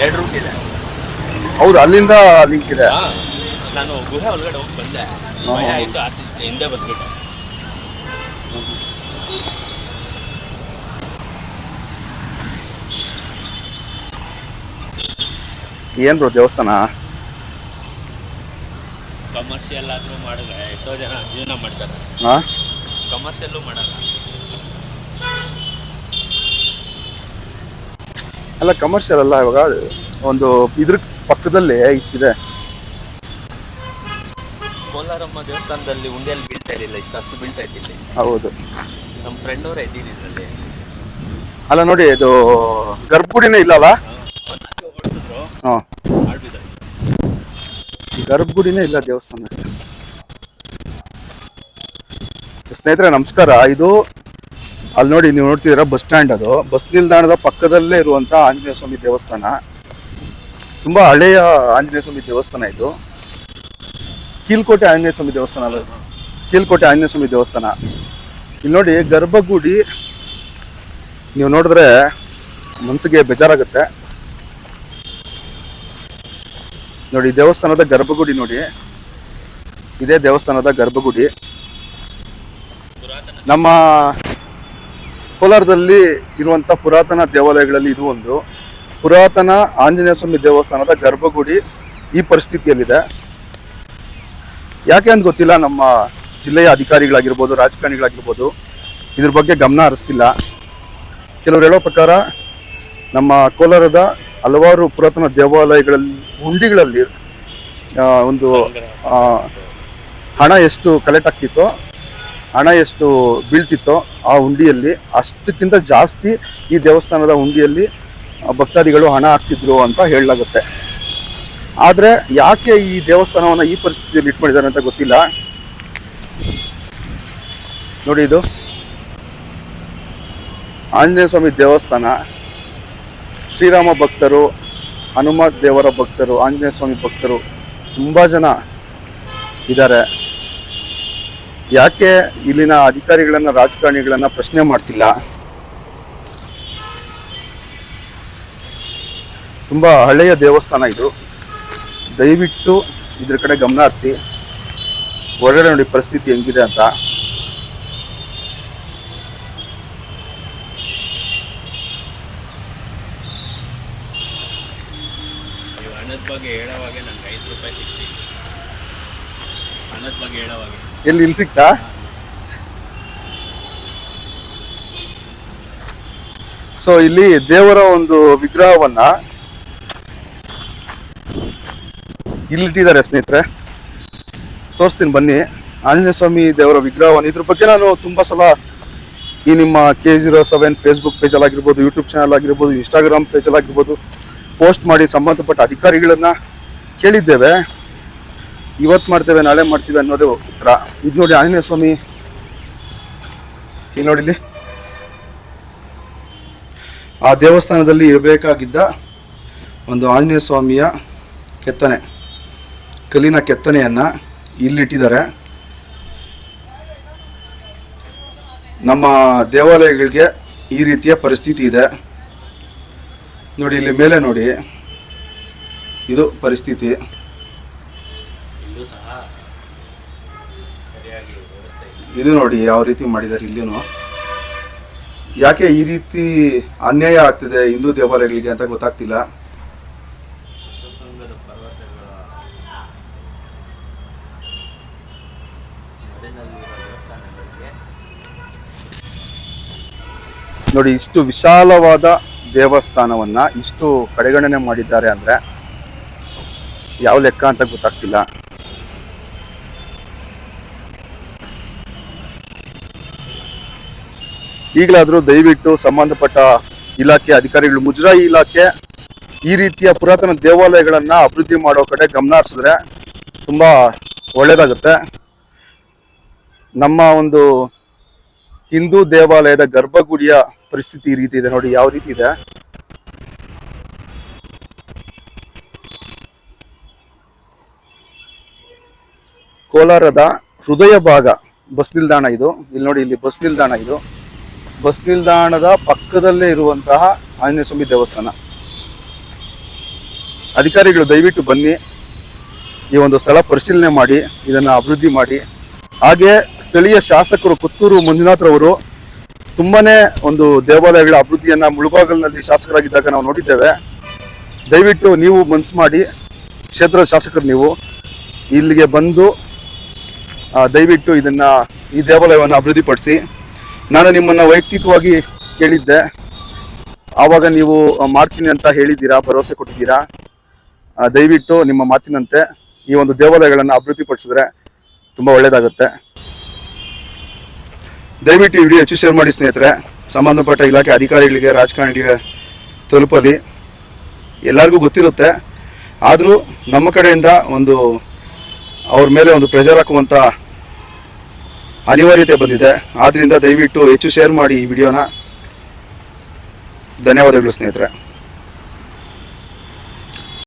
ಎರಡು ರೂಟ್ ಇದೆ. ಹೌದು ಅಲ್ಲಿಂದ ಲಿಂಕ್ ಇದೆ. ಹಾ. ನಾನು ಗುಹೆ ಒಳಗಡೆ ಹೋಗಿ ಬಂದೆ. ಭಯ ಆಯ್ತು ಆಚೆ ಹಿಂದೆ ಬಂದ್ಬಿಟ್ಟೆ. ಏನ್ ಬ್ರೋ ದೇವಸ್ಥಾನ? ಕಮರ್ಷಿಯಲ್ ಆದ್ರೂ ಮಾಡಿದ್ರೆ ಎಷ್ಟೋ ಜನ ಜೀವನ ಮಾಡ್ತಾರೆ. ಹಾ? ಕಮರ್ಷಿಯಲ್ಲೂ ಮಾಡಲ್ಲ. ಅಲ್ಲ ಕಮರ್ಷಿಯಲ್ ಅಲ್ಲ ಇವಾಗ ಒಂದು ಇದ್ರ ಪಕ್ಕದಲ್ಲೇ ಇಷ್ಟಿದೆ. ಕೋಲಾರಮ್ಮ ದೇವಸ್ಥಾನದಲ್ಲಿ ಉಂಡೆಯಲ್ಲಿ ಬೀಳ್ತಾ ಇರಲಿಲ್ಲ ಇಷ್ಟು ಅಷ್ಟು ಬೀಳ್ತಾ ಇದ್ದಿಲ್ಲ ಹೌದು. ನಮ್ಮ ಫ್ರೆಂಡ್ ಅವರೇ ಇದ್ದೀನಿ ಇದರಲ್ಲಿ. ಅಲ್ಲ ನೋಡಿ ಇದು ಗರ್ಭಗುಡಿನೇ ಇಲ್ಲ ಅಲ್ಲ? ಹಾ. ಗರ್ಭಗುಡಿನೇ ಇಲ್ಲ ದೇವಸ್ಥಾನ. ಸ್ನೇಹಿತರೆ ನಮಸ್ಕಾರ. ಇದು ಅಲ್ಲಿ ನೋಡಿ, ನೀವು ನೋಡ್ತಿದ್ದೀರಾ ಬಸ್ ಸ್ಟ್ಯಾಂಡ್ ಅದು. ಬಸ್ ನಿಲ್ದಾಣದ ಪಕ್ಕದಲ್ಲೇ ಇರುವಂಥ ಆಂಜನೇಯ ಸ್ವಾಮಿ ದೇವಸ್ಥಾನ. ತುಂಬಾ ಹಳೆಯ ಆಂಜನೇಯ ಸ್ವಾಮಿ ದೇವಸ್ಥಾನ ಇದು. ಕೀಲ್ಕೋಟೆ ಆಂಜನೇಯ ಸ್ವಾಮಿ ದೇವಸ್ಥಾನ ಅಲ್ಲ. ಕೀಲ್ಕೋಟೆ ಆಂಜನೇಯ ಸ್ವಾಮಿ ದೇವಸ್ಥಾನ. ಇಲ್ಲಿ ನೋಡಿ, ಗರ್ಭಗುಡಿ. ನೀವು ನೋಡಿದ್ರೆ ಮನಸ್ಸಿಗೆ ಬೇಜಾರಾಗುತ್ತೆ. ನೋಡಿ ದೇವಸ್ಥಾನದ ಗರ್ಭಗುಡಿ ನೋಡಿ. ಇದೇ ದೇವಸ್ಥಾನದ ಗರ್ಭಗುಡಿ. ನಮ್ಮ ಕೋಲಾರದಲ್ಲಿ ಇರುವಂಥ ಪುರಾತನ ದೇವಾಲಯಗಳಲ್ಲಿ ಇದು ಒಂದು. ಪುರಾತನ ಆಂಜನೇಯ ಸ್ವಾಮಿ ದೇವಸ್ಥಾನದ ಗರ್ಭಗುಡಿ ಈ ಪರಿಸ್ಥಿತಿಯಲ್ಲಿದೆ. ಯಾಕೆ ಅಂತ ಗೊತ್ತಿಲ್ಲ, ನಮ್ಮ ಜಿಲ್ಲೆಯ ಅಧಿಕಾರಿಗಳಾಗಿರ್ಬೋದು, ರಾಜಕಾರಣಿಗಳಾಗಿರ್ಬೋದು, ಇದ್ರ ಬಗ್ಗೆ ಗಮನ ಹರಿಸ್ತಿಲ್ಲ. ಕೆಲವರು ಹೇಳೋ ಪ್ರಕಾರ ನಮ್ಮ ಕೋಲಾರದ ಹಲವಾರು ಪುರಾತನ ದೇವಾಲಯಗಳಲ್ಲಿ, ಹುಂಡಿಗಳಲ್ಲಿ ಒಂದು ಹಣ ಎಷ್ಟು ಕಲೆಕ್ಟ್ ಆಗ್ತಿತ್ತೋ ಹಣ ಎಷ್ಟು ಬೀಳ್ತಿತ್ತೋ ಆ ಹುಂಡಿಯಲ್ಲಿ ಅಷ್ಟಕ್ಕಿಂತ ಜಾಸ್ತಿ ಈ ದೇವಸ್ಥಾನದ ಹುಂಡಿಯಲ್ಲಿ ಭಕ್ತಾದಿಗಳು ಹಣ ಹಾಕ್ತಿದ್ರು ಅಂತ ಹೇಳಲಾಗುತ್ತೆ. ಆದರೆ ಯಾಕೆ ಈ ದೇವಸ್ಥಾನವನ್ನು ಈ ಪರಿಸ್ಥಿತಿಯಲ್ಲಿ ಇಟ್ಕೊಂಡಿದ್ದಾರೆ ಅಂತ ಗೊತ್ತಿಲ್ಲ. ನೋಡಿ ಇದು. ಆಂಜನೇಯ ಸ್ವಾಮಿ ದೇವಸ್ಥಾನ, ಶ್ರೀರಾಮ ಭಕ್ತರು ಹನುಮ ದೇವರ ಭಕ್ತರು, ಆಂಜನೇಯ ಸ್ವಾಮಿ ಭಕ್ತರು ತುಂಬ ಜನ ಇದ್ದಾರೆ. ಯಾಕೆ ಇಲ್ಲಿನ ಅಧಿಕಾರಿಗಳನ್ನ, ರಾಜಕಾರಣಿಗಳನ್ನ ಪ್ರಶ್ನೆ ಮಾಡ್ತಿಲ್ಲ? ತುಂಬಾ ಹಳೆಯ ದೇವಸ್ಥಾನ ಇದು. ದಯವಿಟ್ಟು ಇದ್ರ ಕಡೆ ಗಮನ ಹರಿಸಿ. ಹೊರಗಡೆ ನೋಡಿ ಪರಿಸ್ಥಿತಿ ಹೆಂಗಿದೆ ಅಂತ. ಹಣದ ಬಗ್ಗೆ ಹೇಳೋವಾಗೆ ನನಗೆ ಐದು ರೂಪಾಯಿ ಸಿಗ್ತೀನಿ ಹಣದ ಬಗ್ಗೆ ಹೇಳೋವಾಗ. ಎಲ್ಲಿ, ಇಲ್ಲಿ ಸಿಕ್ತಾ? ಸೊ ಇಲ್ಲಿ ದೇವರ ಒಂದು ವಿಗ್ರಹವನ್ನ ಇಲ್ಲಿಟ್ಟಿದ್ದಾರೆ ಸ್ನೇಹಿತರೆ. ತೋರಿಸ್ತೀನಿ ಬನ್ನಿ. ಆಂಜನೇಯ ಸ್ವಾಮಿ ದೇವರ ವಿಗ್ರಹವನ್ನು. ಇದ್ರ ಬಗ್ಗೆ ನಾನು ತುಂಬಾ ಸಲ ಈ ನಿಮ್ಮ ಕೆ ಜೀರೋ ಸೆವೆನ್ ಫೇಸ್ಬುಕ್ ಪೇಜಲ್ಲಿ ಆಗಿರ್ಬೋದು ಯೂಟ್ಯೂಬ್ ಚಾನಲ್ ಆಗಿರ್ಬೋದು ಇನ್ಸ್ಟಾಗ್ರಾಮ್ ಪೇಜಲ್ಲಿ ಆಗಿರ್ಬೋದು ಪೋಸ್ಟ್ ಮಾಡಿ ಸಂಬಂಧಪಟ್ಟ ಅಧಿಕಾರಿಗಳನ್ನ ಕೇಳಿದ್ದೇವೆ. ಇವತ್ತು ಮಾಡ್ತೇವೆ, ನಾಳೆ ಮಾಡ್ತೀವಿ ಅನ್ನೋದು ಉತ್ತರ. ಇದು ನೋಡಿ ಆಂಜನೇಯ ಸ್ವಾಮಿ. ಈ ನೋಡಿ ಇಲ್ಲಿ ಆ ದೇವಸ್ಥಾನದಲ್ಲಿ ಇರಬೇಕಾಗಿದ್ದ ಒಂದು ಆಂಜನೇಯ ಸ್ವಾಮಿಯ ಕೆತ್ತನೆ, ಕಲ್ಲಿನ ಕೆತ್ತನೆಯನ್ನ ಇಲ್ಲಿಟ್ಟಿದ್ದಾರೆ. ನಮ್ಮ ದೇವಾಲಯಗಳಿಗೆ ಈ ರೀತಿಯ ಪರಿಸ್ಥಿತಿ ಇದೆ. ನೋಡಿ, ಇಲ್ಲಿ ಮೇಲೆ ನೋಡಿ. ಇದು ಪರಿಸ್ಥಿತಿ. ಸಹ ಸರಿಯಾಗಿ ವ್ಯವಸ್ಥೆ ಇಲ್ಲ ಇದು ನೋಡಿ ಯಾವ ರೀತಿ ಮಾಡಿದ್ದಾರೆ ಇಲ್ಲಿನೂ. ಯಾಕೆ ಈ ರೀತಿ ಅನ್ಯಾಯ ಆಗ್ತಿದೆ ಹಿಂದೂ ದೇವಾಲಯಗಳಿಗೆ ಅಂತ ಗೊತ್ತಾಗ್ತಿಲ್ಲ. ಶೃಂಗದ ಪರ್ವತಗಳ ನಡುವಿನಲ್ಲಿರುವ ದೇವಸ್ಥಾನಗಳಿಗೆ ನೋಡಿ ಇಷ್ಟು ವಿಶಾಲವಾದ ದೇವಸ್ಥಾನವನ್ನ ಇಷ್ಟು ಕಡೆಗಣನೆ ಮಾಡಿದ್ದಾರೆ ಅಂದ್ರೆ ಯಾವ ಲೆಕ್ಕ ಅಂತ ಗೊತ್ತಾಗ್ತಿಲ್ಲ. ಈಗಲಾದರೂ ದಯವಿಟ್ಟು ಸಂಬಂಧಪಟ್ಟ ಇಲಾಖೆ ಅಧಿಕಾರಿಗಳು, ಮುಜರಾಯಿ ಇಲಾಖೆ ಈ ರೀತಿಯ ಪುರಾತನ ದೇವಾಲಯಗಳನ್ನು ಅಭಿವೃದ್ಧಿ ಮಾಡೋ ಕಡೆ ಗಮನ ಹರಿಸಿದ್ರೆ ತುಂಬಾ ಒಳ್ಳೆಯದಾಗುತ್ತೆ ನಮ್ಮ ಒಂದು ಹಿಂದೂ ದೇವಾಲಯದ ಗರ್ಭಗುಡಿಯ ಪರಿಸ್ಥಿತಿ ಈ ರೀತಿ ಇದೆ ನೋಡಿ, ಯಾವ ರೀತಿ ಇದೆ? ಕೋಲಾರದ ಹೃದಯ ಭಾಗ ಬಸ್ ನಿಲ್ದಾಣ ಇದು. ಇಲ್ಲಿ ನೋಡಿ, ಇಲ್ಲಿ ಬಸ್ ನಿಲ್ದಾಣ ಇದು. ಬಸ್ ನಿಲ್ದಾಣದ ಪಕ್ಕದಲ್ಲೇ ಇರುವಂತಹ ಆಂಜನೇಯ ಸ್ವಾಮಿ ದೇವಸ್ಥಾನ. ಅಧಿಕಾರಿಗಳು ದಯವಿಟ್ಟು ಬನ್ನಿ, ಈ ಒಂದು ಸ್ಥಳ ಪರಿಶೀಲನೆ ಮಾಡಿ, ಇದನ್ನು ಅಭಿವೃದ್ಧಿ ಮಾಡಿ. ಹಾಗೆ ಸ್ಥಳೀಯ ಶಾಸಕರು ಪುತ್ತೂರು ಮಂಜುನಾಥ್ರವರು ತುಂಬಾನೇ ಒಂದು ದೇವಾಲಯಗಳ ಅಭಿವೃದ್ಧಿಯನ್ನ ಮುಳುಬಾಗಲಿನಲ್ಲಿ ಶಾಸಕರಾಗಿದ್ದಾಗ ನಾವು ನೋಡಿದ್ದೇವೆ. ದಯವಿಟ್ಟು ನೀವು ಮನಸ್ಸು ಮಾಡಿ, ಕ್ಷೇತ್ರದ ಶಾಸಕರು ನೀವು ಇಲ್ಲಿಗೆ ಬಂದು ದಯವಿಟ್ಟು ಇದನ್ನ ಈ ದೇವಾಲಯವನ್ನು ಅಭಿವೃದ್ಧಿಪಡಿಸಿ. ನಾನು ನಿಮ್ಮನ್ನ ವೈಯಕ್ತಿಕವಾಗಿ ಕೇಳಿದ್ದೆ. ಆವಾಗ ನೀವು ಮಾಡ್ತೀನಿ ಅಂತ ಹೇಳಿದ್ದೀರಾ, ಭರವಸೆ ಕೊಟ್ಟಿದ್ದೀರಾ? ದಯವಿಟ್ಟು ನಿಮ್ಮ ಮಾತಿನಂತೆ ಈ ಒಂದು ದೇವಾಲಯಗಳನ್ನು ಅಭಿವೃದ್ಧಿಪಡಿಸಿದ್ರೆ ತುಂಬ ಒಳ್ಳೆಯದಾಗುತ್ತೆ ದಯವಿಟ್ಟು ಈ ವಿಡಿಯೋ ಹೆಚ್ಚು ಶೇರ್ ಮಾಡಿ ಸ್ನೇಹಿತರೆ. ಸಂಬಂಧಪಟ್ಟ ಇಲಾಖೆ ಅಧಿಕಾರಿಗಳಿಗೆ, ರಾಜಕಾರಣಿಗಳಿಗೆ ತಲುಪಲಿ. ಎಲ್ಲರಿಗೂ ಗೊತ್ತಿರುತ್ತೆ. ಆದರೂ ನಮ್ಮ ಕಡೆಯಿಂದ ಒಂದು, ಅವ್ರ ಮೇಲೆ ಒಂದು ಪ್ರೆಷರ್ ಹಾಕುವಂಥ ಅನಿವಾರ್ಯತೆ ಬಂದಿದೆ. ಆದ್ದರಿಂದ ದಯವಿಟ್ಟು ಹೆಚ್ಚು ಶೇರ್ ಮಾಡಿ ಈ ವಿಡಿಯೋನ ಧನ್ಯವಾದಗಳು ಸ್ನೇಹಿತರೆ.